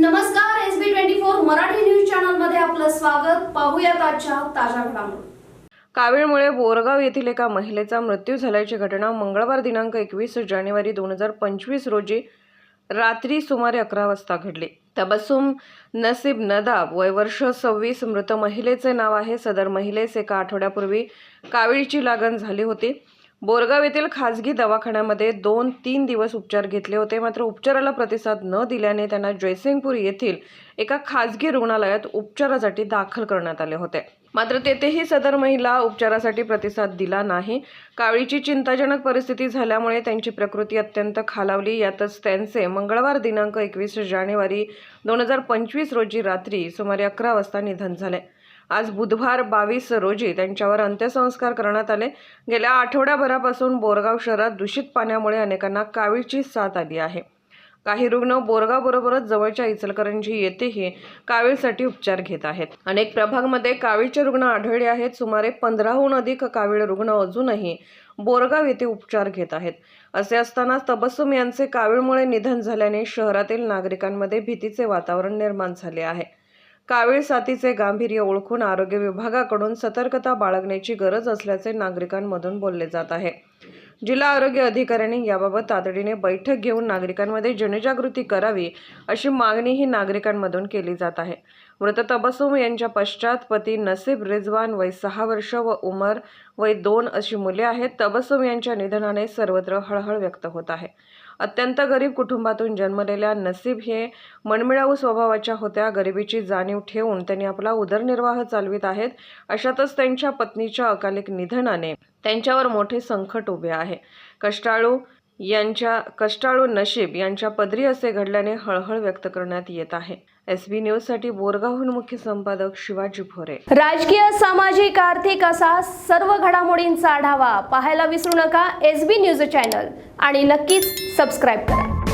नमस्कार S B twenty four Marathi news चॅनलमध्ये आपलं स्वागत. पाहूयात आजच्या ताज्या घडामोडी. कावीळमुळे बोरगाव येथील एका महिलेचा मृत्यू झाल्याची घटना मंगळवार दिनांक एकवीस जानेवारी दोन हजार पंचवीस रोजी रात्री सुमारे अकरा वाजता घडली. तबसुम नसीब नदाब वय वर्ष सव्वीस मृत महिलेचे नाव आहे. सदर महिलेस एका आठवड्यापूर्वी कावीळची लागण झाली होती. बोरगाव येथील खाजगी दवाखान्यामध्ये दोन तीन दिवस उपचार घेतले होते. मात्र उपचाराला प्रतिसाद न दिल्याने त्यांना जयसिंगपूर येथील एका खाजगी रुग्णालयात उपचारासाठी दाखल करण्यात आले होते. मात्र तेथेही सदर महिला उपचारासाठी प्रतिसाद दिला नाही. कावळीची चिंताजनक परिस्थिती झाल्यामुळे त्यांची प्रकृती अत्यंत खालावली. यातच त्यांचे मंगळवार दिनांक एकवीस जानेवारी दोन हजार पंचवीस रोजी रात्री सुमारे अकरा वाजता निधन झाले. आज बुधवार बावीस रोजी त्यांच्यावर अंत्यसंस्कार करण्यात आले. गेल्या आठवड्याभरापासून बोरगाव शहरात दूषित पाण्यामुळे अनेकांना कावीळची साथ आली आहे. काही रुग्ण बोरगावबरोबरच जवळच्या इचलकरंजी येथेही कावीळसाठी उपचार घेत आहेत. अनेक प्रभागमध्ये कावीळचे रुग्ण आढळले आहेत. सुमारे पंधराहून अधिक कावीळ रुग्ण अजूनही बोरगाव येथे उपचार घेत आहेत. असे असताना तबस्सुम यांचे कावीळमुळे निधन झाल्याने शहरातील नागरिकांमध्ये भीतीचे वातावरण निर्माण झाले आहे. कावीळ साथीचे गांभीर्य ओळखून आरोग्य विभागाकडून सतर्कता बाळगण्याची गरज असल्याचे नागरिकांमधून बोलले जात आहे. जिल्हा आरोग्य अधिकाऱ्यांनी याबाबत तातडीने बैठक घेऊन नागरिकांमध्ये जनजागृती करावी अशी मागणीही नागरिकांमधून केली जात आहे. मृत तबसुम यांच्या पश्चात पती नसीब रिजवान वय सहा वर्ष व उमर वय दोन अशी मुले आहेत. तबसुम यांच्या निधनाने सर्वत्र हळहळ व्यक्त होत आहे. अत्यंत गरीब कुटुंबातून जन्मलेल्या नसीब हे मनमिळावू स्वभावाच्या होत्या. गरिबीची जाणीव ठेवून त्यांनी आपला उदरनिर्वाह चालवित आहेत. अशातच त्यांच्या पत्नीच्या अकालिक निधनाने त्यांच्यावर मोठे संकट उभे आहे. कष्टाळू यांच्या कष्टाळू नशीब यांच्या पदरी असे घडल्याने हळहळ व्यक्त करण्यात येत आहे. एस बी न्यूजसाठी बोरगावहून मुख्य संपादक शिवाजी भोरे. राजकीय सामाजिक आर्थिक असा सर्व घडामोडींचा आढावा पाहायला विसरू नका एस बी न्यूज चॅनल आणि नक्कीच सबस्क्राईब करा.